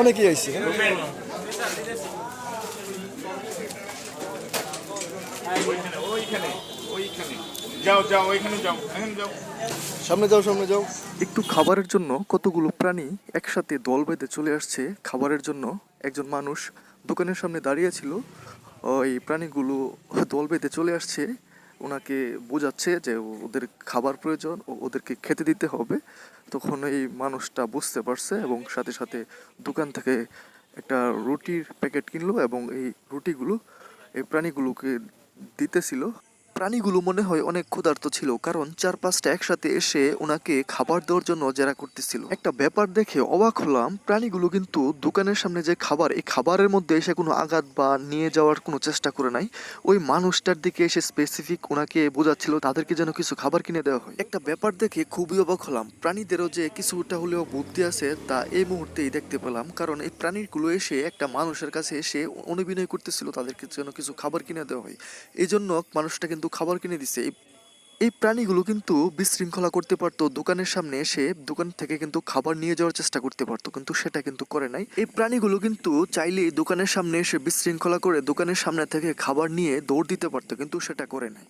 অনেকেই যাও সামনে যাও সামনে যাও। একটু খাবারের জন্য কতগুলো প্রাণী একসাথে দল বেঁধে চলে আসছে। খাবারের জন্য একজন মানুষ দোকানের সামনে দাঁড়িয়ে ছিল। ওই প্রাণীগুলো দল বেঁধে চলে আসছে। ওনাকে বোঝাচ্ছে যে ওদের খাবার প্রয়োজন ও ওদেরকে খেতে দিতে হবে, তখন এই মানুষটা বুঝতে পারছে এবং সাথে সাথে দোকান থেকে একটা রুটির প্যাকেট কিনলো এবং এই রুটিগুলো, এই প্রাণীগুলোকে দিতেছিল। প্রাণীগুলো মনে হয় অনেক ক্ষুধার্ত ছিল, কারণ চার পাঁচটা একসাথে এসে ওনাকে খাবার দেওয়ার জন্য জেরা করতেছিল। একটা ব্যাপার দেখে অবাক হলাম, প্রাণীগুলো কিন্তু দোকানের সামনে যে খাবার, এই খাবারের মধ্যে এসে কোনো আঘাত বা নিয়ে যাওয়ার কোনো চেষ্টা করে নাই। ওই মানুষটার দিকে এসে স্পেসিফিক ওনাকে বোঝাচ্ছিল, তাদেরকে যেন কিছু খাবার কিনে দেওয়া হয়। একটা ব্যাপার দেখে খুবই অবাক হলাম, প্রাণীদেরও যে কিছুটা হলেও বুদ্ধি আছে তা এই মুহূর্তেই দেখতে পেলাম, কারণ এই প্রাণীগুলো এসে একটা মানুষের কাছে এসে অনুবিনয় করতেছিল, তাদেরকে যেন কিছু খাবার কিনে দেওয়া হয়। এই জন্য মানুষটা কিন্তু খাবার কিনে দিছে। এই প্রাণীগুলো কিন্তু বিশৃঙ্খলা করতে পারতো, দোকানের সামনে এসে দোকান থেকে কিন্তু খাবার নিয়ে যাওয়ার চেষ্টা করতে পারতো, কিন্তু সেটা কিন্তু করে নাই। এই প্রাণীগুলো কিন্তু চাইলেই দোকানের সামনে এসে বিশৃঙ্খলা করে দোকানের সামনে থেকে খাবার নিয়ে দৌড় দিতে পারতো, কিন্তু সেটা করে নাই।